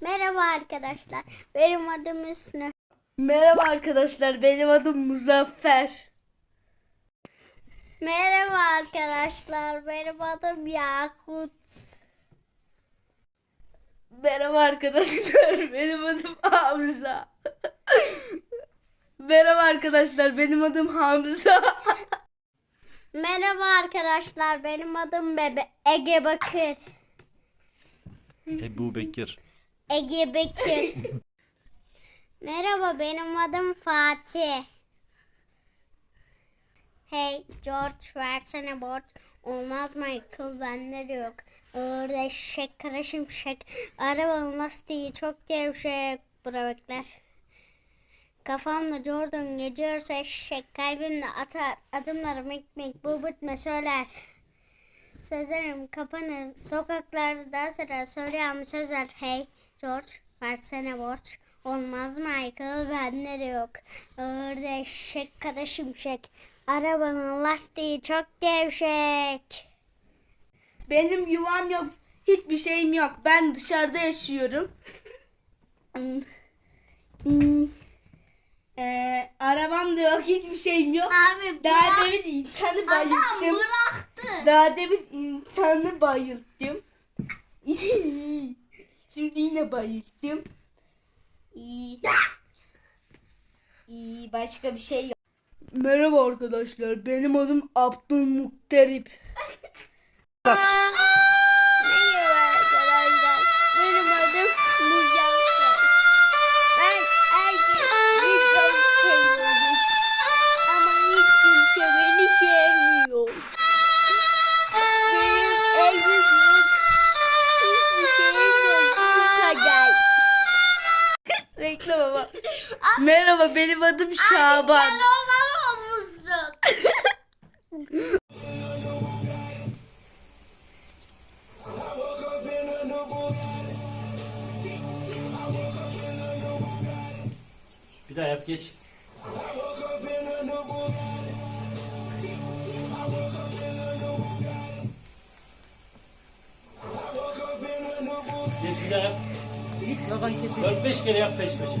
Merhaba arkadaşlar. Benim adım Hüsnü. Merhaba arkadaşlar, benim adım Muzaffer. Merhaba arkadaşlar. Benim adım Yakut. Merhaba arkadaşlar, benim adım Hamza. Merhaba arkadaşlar, benim adım Hamza. Merhaba arkadaşlar. Benim adım Bebe Ege Bakır. Ebu Bekir. Ege Bekir. Merhaba benim adım Fatih. Hey George versene borç. Olmaz Michael bende de yok. Ağır eşek kara şimşek. Arabanın lastiği çok gevşek. Bura bekler. Kafamda Jordan geçiyorsa eşek. Kalbimde atar. Adımlarım ekmek. Bu bitme söyler. Sözlerim kapanır. Sokaklarda dans eder. Söyleyen sözler. Hey George versene borç. Olmaz Michael bende de yok. Ağır eşek kada şimşek. Arabanın lastiği çok gevşek. Benim yuvam yok, hiçbir şeyim yok. Ben dışarıda yaşıyorum. Ee, arabam da yok, hiçbir şeyim yok. Abi Daha demin insanı bayılttım. bıraktı. Daha demin insanı bayılttım. Şimdi yine bayılttım. İyi. İyi, başka bir şey yok. Merhaba arkadaşlar. Benim adım Abdülmukterip. Bekle baba. Merhaba benim adım Şaban. Sen olan olmuşsun. Bir daha yap geç. Geç bir daha yap. 4-5 kere yap peş peşe.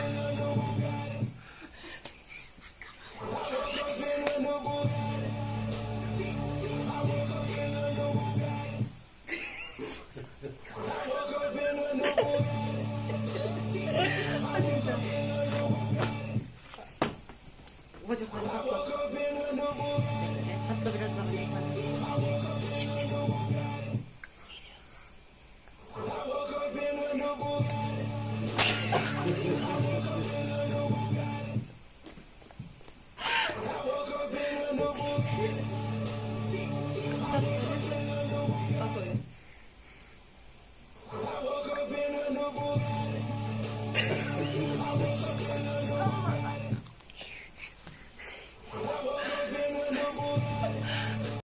ジャパンカップだねカットブラザ